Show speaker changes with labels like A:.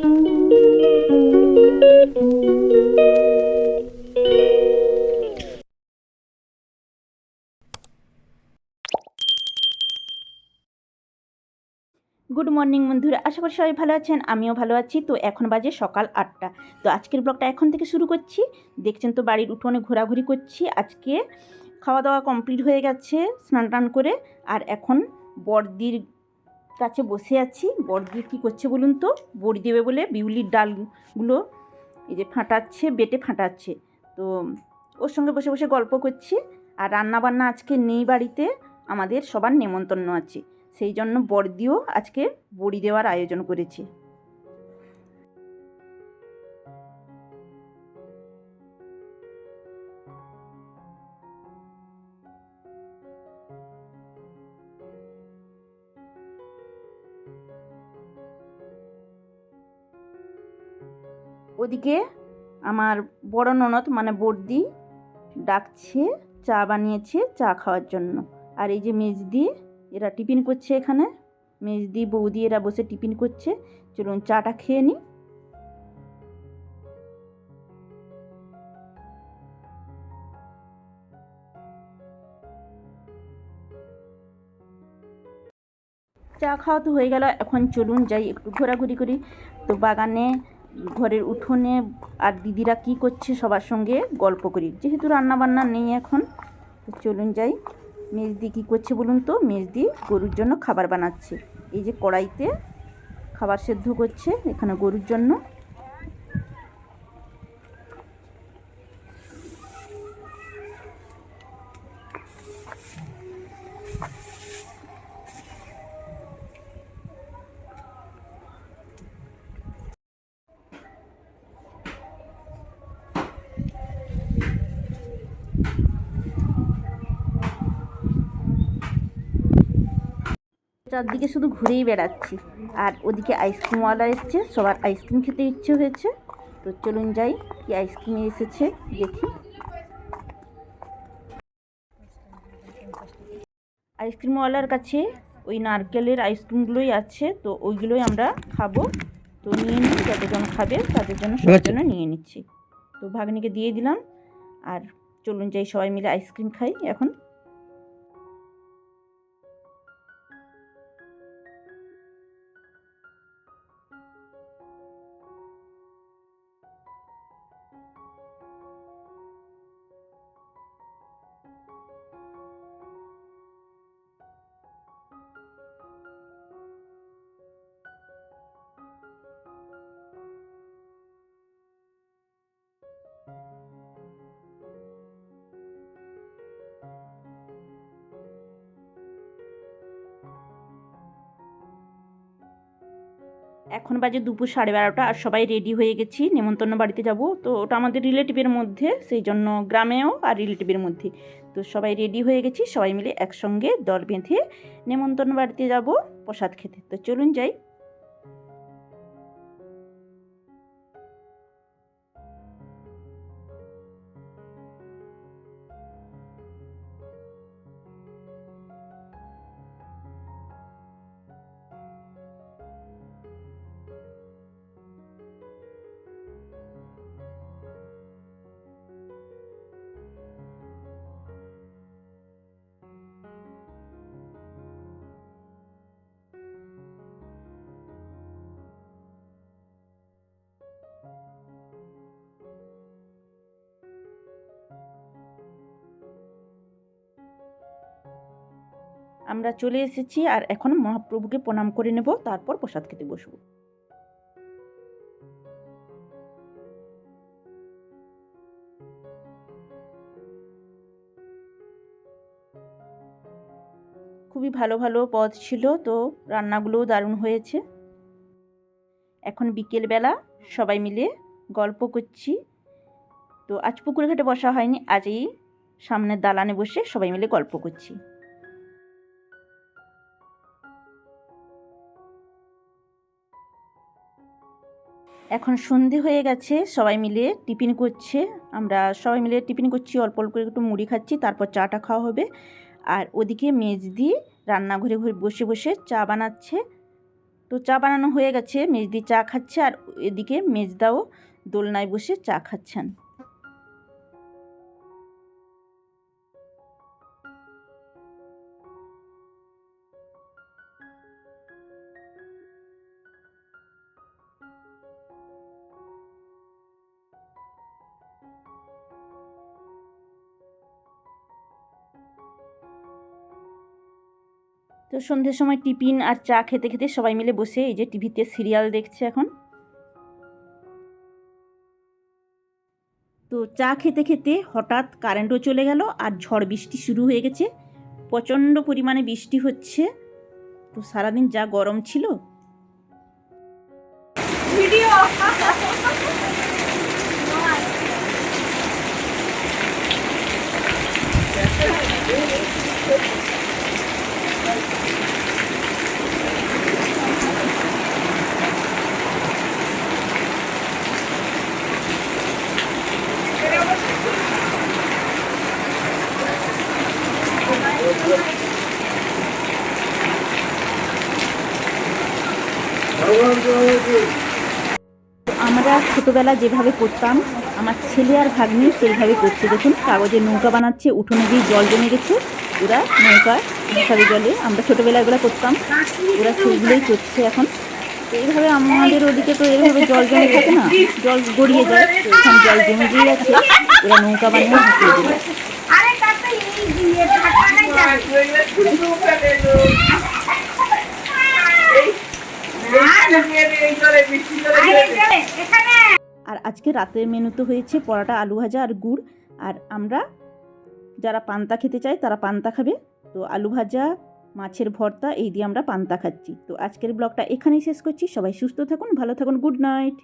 A: Good morning বন্ধুরা। আশা করি সবাই ভালো আছেন, আমিও ভালো আছি। তো এখন বাজে সকাল আটটা। তো আজকের ব্লগটা এখন থেকে শুরু করছি। দেখছেন তো বাড়ির উঠোনে ঘোরাঘুরি করছি। আজকে খাওয়া দাওয়া কমপ্লিট হয়ে গেছে, স্নান টান করে। আর এখন বড়দির কাছে বসে আছি। বড়দি কী করছে বলুন তো? বড়ি দেবে বলে বিউলির ডালগুলো এই যে ফাটাচ্ছে, বেটে ফাটাচ্ছে। তো ওর সঙ্গে বসে বসে গল্প করছি। আর রান্না বান্না আজকে নেই বাড়িতে, আমাদের সবার নেমন্তন্ন আছে। সেই জন্য বড়দিও আজকে বড়ি দেওয়ার আয়োজন করেছে। ওদিকে আমার বড় ননদ মানে বড়দি ডাকছে, চা বানিয়েছে, চা খাওয়ার জন্য। আর এই যে মেজদি, এরা টিফিন করছে এখানে। মেজদি, বৌদি এরা বসে টিফিন করছে। চলুন চাটা খেয়ে নিই চা খাওয়া তো হয়ে গেল। এখন চলুন যাই একটু ঘোরাঘুরি করি। তো বাগানে ঘরের উঠোনে আর দিদিরা কি করছে সবার সঙ্গে গল্প করি। যেহেতু রান্না বান্না নেই এখন চলুন যাই। মেজদি কী করছে বলুন তো? মেজদি গরুর জন্য খাবার বানাচ্ছে। এই যে কড়াইতে খাবার সেদ্ধ করছে, এখানে গরুর জন্য। চারদিকে শুধু ঘুরেই বেড়াচ্ছি। আর ওদিকে আইসক্রিমওয়ালা এসছে সবার আইসক্রিম খেতে ইচ্ছে হয়েছে। তো চলুন যাই কি আইসক্রিম এসেছে দেখি। আইসক্রিমওয়ালার কাছে ওই নারকেলের আইসক্রিমগুলোই আছে তো ওইগুলোই আমরা খাব। তো নিয়ে নিচ্ছি যতজন খাবে তাদের জন্য সবার জন্য নিয়ে নিচ্ছি। তো ভাগ্নিকে দিয়ে দিলাম আর চলুন যাই সবাই মিলে আইসক্রিম খাই। এখন এখন বাজে দুপুর সাড়ে বারোটা আর সবাই রেডি হয়ে গেছি, নেমন্তন্ন বাড়িতে যাব। তো ওটা আমাদের রিলেটিভের মধ্যে, সেই জন্য গ্রামেও আর রিলেটিভের মধ্যে। তো সবাই রেডি হয়ে গেছি, সবাই মিলে একসঙ্গে দল বেঁধে নেমন্তন্ন বাড়িতে যাব প্রসাদ খেতে। তো চলুন যাই। আমরা চলে এসেছি আর এখন মহাপ্রভুকে প্রণাম করে নেব, তারপর প্রসাদ খেতে বসবো। খুবই ভালো ভালো পদ ছিল, তো রান্নাগুলোও দারুণ হয়েছে। এখন বিকেলবেলা সবাই মিলে গল্প করছি। তো আজ পুকুর ঘাটে বসা হয়নি, আজই সামনের দালানে বসে সবাই মিলে গল্প করছি। এখন সন্ধে হয়ে গেছে, সবাই মিলে টিফিন করছে। আমরা সবাই মিলে টিফিন করছি, অল্প অল্প করে একটু মুড়ি খাচ্ছি, তারপর চাটা খাওয়া হবে। আর ওদিকে মেজদি রান্নাঘরে ঘরে বসে বসে চা বানাচ্ছে। তো চা বানানো হয়ে গেছে, মেজদি চা খাচ্ছে আর এদিকে মেজদাও দোলনায় বসে চা খাচ্ছেন। তো সন্ধ্যের সময় টিফিন আর চা খেতে খেতে সবাই মিলে বসে এই যে টিভিতে সিরিয়াল দেখছে এখন। তো চা খেতে খেতে হঠাৎ কারেন্টও চলে গেল আর ঝড় বৃষ্টি শুরু হয়ে গেছে। প্রচণ্ড পরিমাণে বৃষ্টি হচ্ছে। তো সারাদিন যা গরম ছিল আমরা ছোটোবেলা যেভাবে করতাম আমার ছেলে আর ভাগ্নি সেইভাবে করছে দেখুন কাগজের নৌকা বানাচ্ছে উঠোনে দিয়ে জল জমে গেছে ওরা নৌকা হিসাবে জলে আমরা ছোটোবেলা এগুলো করতাম ওরা সেইগুলোই করছে এখন এইভাবে আমাদের ওদিকে তো এইভাবে জল জমে থাকে না জল গড়িয়ে যায় এখন জল জমে গিয়ে আছে ওরা নৌকা বানিয়ে হাঁটিয়ে দেবে
B: আরে কাকা এই দিয়ে ঢাকাটাই যাবে আরে এখানে এখানে
A: আর আজকে রাতের মেনুতে হয়েছে পরাটা, আলু ভাজা আর গুড়। আর আমরা যারা পান্তা খেতে চায় তারা পান্তা খাবে। তো আলু ভাজা, মাছের ভর্তা, এই দিয়ে আমরা পান্তা খাচ্ছি। তো আজকের ব্লগটা এখানেই শেষ করছি। সবাই সুস্থ থাকুন, ভালো থাকুন, গুড নাইট।